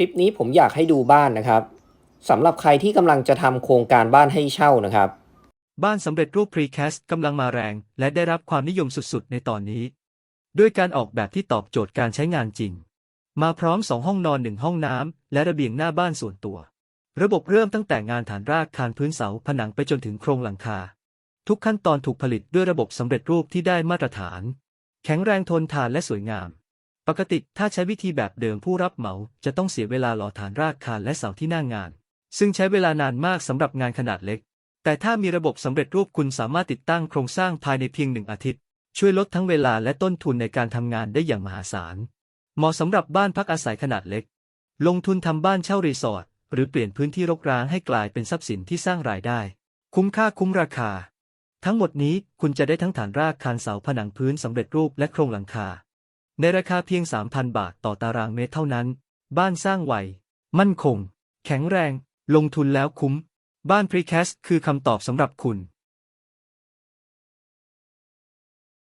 คลิปนี้ผมอยากให้ดูบ้านนะครับสำหรับใครที่กำลังจะทำโครงการบ้านให้เช่านะครับ บ้านสำเร็จรูป Precast กำลังมาแรง และได้รับความนิยมสุดๆ ในตอนนี้ ด้วยการออกแบบที่ตอบโจทย์การใช้งานจริง มาพร้อม 2 ห้องนอน 1 ห้องน้ำและระเบียงหน้าบ้านส่วนตัว ระบบเริ่มตั้งแต่งานฐานรากคานพื้นเสาผนังไปจนถึงโครงหลังคา ทุกขั้นตอนถูกผลิตด้วยระบบสำเร็จรูปที่ได้มาตรฐาน แข็งแรงทนทานและสวยงาม ปกติถ้าใช้วิธีแบบเดิมผู้รับเหมาจะต้องเสียเวลาหล่อฐานรากคานและเสาที่หน้างงาน ซึ่งใช้เวลานานมากสำหรับงานขนาดเล็ก แต่ถ้ามีระบบสำเร็จรูปคุณสามารถติดตั้งโครงสร้างภายในเพียงหนึ่งอาทิตย์ ช่วยลดทั้งเวลาและต้นทุนในการทำงานได้อย่างมหาศาล เหมาะสำหรับบ้านพักอาศัยขนาดเล็ก ลงทุนทำบ้านเช่ารีสอร์ทหรือเปลี่ยนพื้นที่รกร้างให้กลายเป็นทรัพย์สินที่สร้างรายได้ คุ้มค่าคุ้มราคา ทั้งหมดนี้คุณจะได้ทั้งฐานรากคานเสาผนังพื้นสำเร็จรูปและโครงหลังคา ในราคาเพียง 3,000 บาทต่อตารางเมตรเท่านั้น บ้านสร้างไว มั่นคง แข็งแรง ลงทุนแล้วคุ้ม บ้านพรีแคสคือคำตอบสำหรับคุณ